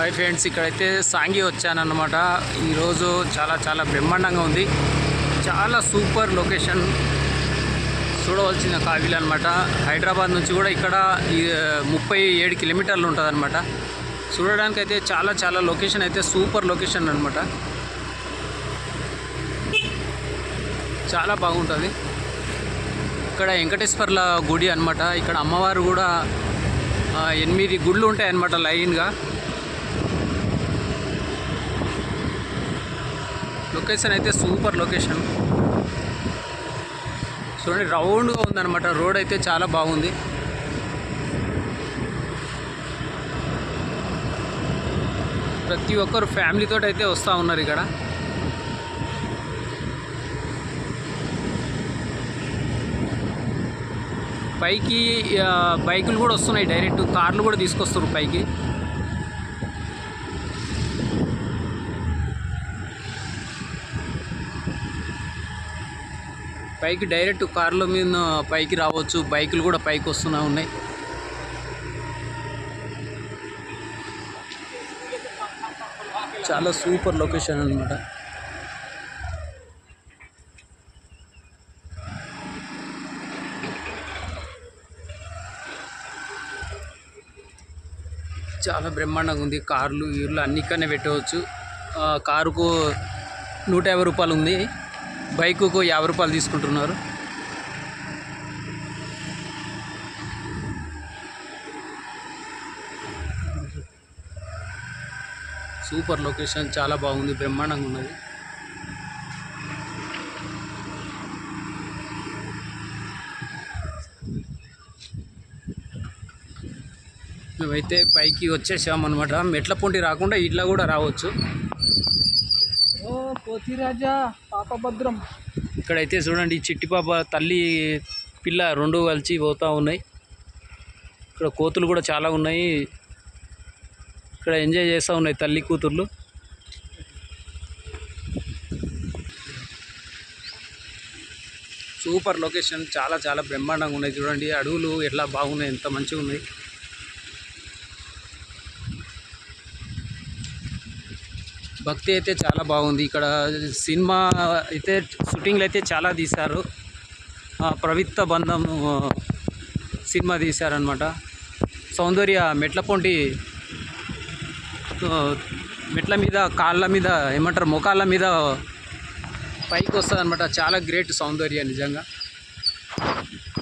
Hi friends ఇక్కడైతే సాంగి వచ్చానన్నమాట. ఈరోజు చాలా చాలా బ్రహ్మాండంగా ఉంది. చాలా సూపర్ లొకేషన్. చూడవలసిన కావిలు అనమాట హైదరాబాద్ నుంచి కూడా ఇక్కడ ఈ, ముప్పై ఏడు కిలోమీటర్లు ఉంటుంది అనమాట చూడడానికి అయితే చాలా చాలా లొకేషన్ అయితే సూపర్ లొకేషన్ అనమాట చాలా బాగుంటుంది. ఇక్కడ వెంకటేశ్వర్ల గుడి అనమాట ఇక్కడ అమ్మవారు కూడా ఎనిమిది గుళ్ళు ఉంటాయి లైన్గా. లొకేషన్ అయితే సూపర్ లొకేషన్. చూడండి రౌండ్గా ఉందన్నమాట. రోడ్ అయితే చాలా బాగుంది. ప్రతి ఒక్కరు ఫ్యామిలీతో అయితే వస్తూ ఉన్నారు ఇక్కడ. పైకి బైకులు కూడా వస్తున్నాయి డైరెక్ట్. కార్లు కూడా తీసుకొస్తారు పైకి. పైకి డైరెక్ట్ కార్ల మీద పైకి రావచ్చు. బైకులు కూడా పైకి వస్తూనే ఉన్నాయి. చాలా సూపర్ లొకేషన్ అనమాట చాలా బ్రహ్మాండంగా ఉంది. కార్లు ఇళ్ళు అన్ని పెట్టవచ్చు. ఆ, కారుకు నూట యాభై రూపాయలు ఉంది. బైకుకు యాభై రూపాయలు తీసుకుంటున్నారు. సూపర్ లొకేషన్ చాలా బాగుంది బ్రహ్మాండంగా ఉన్నది. మేమైతే పైకి వచ్చేసామన్నమాట. అనమాట మెట్ల పొంటి రాకుండా ఇట్లా కూడా రావచ్చు. ఓ పాపభద్రం. ఇక్కడైతే చూడండి చిట్టి పాప తల్లి పిల్ల రెండు కలిసి పోతూ ఉన్నాయి. ఇక్కడ కోతులు కూడా చాలా ఉన్నాయి. ఇక్కడ ఎంజాయ్ చేస్తూ ఉన్నాయి తల్లి కూతుర్లు. సూపర్ లొకేషన్ చాలా చాలా బ్రహ్మాండంగా ఉన్నాయి. చూడండి అడవులు ఎట్లా బాగున్నాయి ఎంత మంచిగా ఉన్నాయి. భక్తి అయితే చాలా బాగుంది. ఇక్కడ సినిమా అయితే షూటింగ్లు అయితే చాలా తీశారు. ప్రవిత్త బంధం సినిమా తీశారనమాట సౌందర్య మెట్ల పొంటి మెట్ల మీద కాళ్ళ మీద ఏమంటారు ముఖాళ్ళ మీద పైకి వస్తుంది అనమాట చాలా గ్రేట్ సౌందర్య నిజంగా.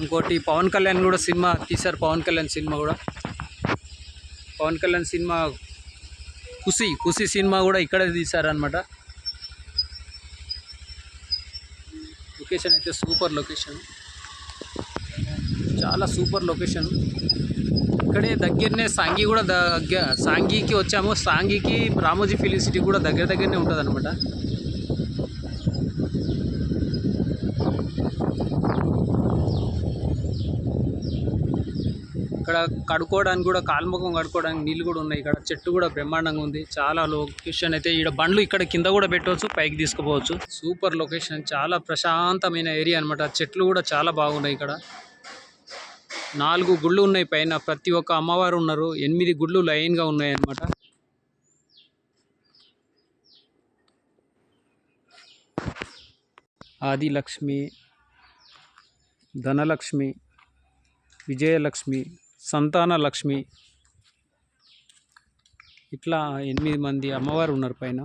ఇంకోటి పవన్ కళ్యాణ్ కూడా సినిమా తీశారు. పవన్ కళ్యాణ్ సినిమా కూడా. పవన్ కళ్యాణ్ సినిమా కుసి కుసి సినిమా కూడా ఇక్కడే తీశారనమాట లొకేషన్ అయితే సూపర్ లొకేషన్ చాలా సూపర్ లొకేషన్ ఇక్కడే దగ్గరనే సాంగి కూడా దగ్గర సాంగికి వచ్చాము. సాంగికి రామోజీ ఫిలిసిటీ కూడా దగ్గర దగ్గరనే ఉంటుంది అనమాట ఇక్కడ కడుక్కోవడానికి కూడా కాల్ముఖం కడుక్కోవడానికి నీళ్ళు కూడా ఉన్నాయి. ఇక్కడ చెట్టు కూడా బ్రహ్మాండంగా ఉంది. చాలా లొకేషన్ అయితే ఇక్కడ బండ్లు ఇక్కడ కింద కూడా పెట్టవచ్చు పైకి తీసుకుపోవచ్చు. సూపర్ లొకేషన్ చాలా ప్రశాంతమైన ఏరియా అనమాట చెట్లు కూడా చాలా బాగున్నాయి ఇక్కడ. నాలుగు గుళ్ళు ఉన్నాయి పైన. ప్రతి ఒక్క అమ్మవారు ఉన్నారు. ఎనిమిది గుళ్ళు లైన్గా ఉన్నాయి అనమాట ఆదిలక్ష్మి ధనలక్ష్మి విజయలక్ష్మి సంతాన లక్ష్మి. ఇట్లా ఎనిమిది మంది అమ్మవారు ఉన్నారు పైన.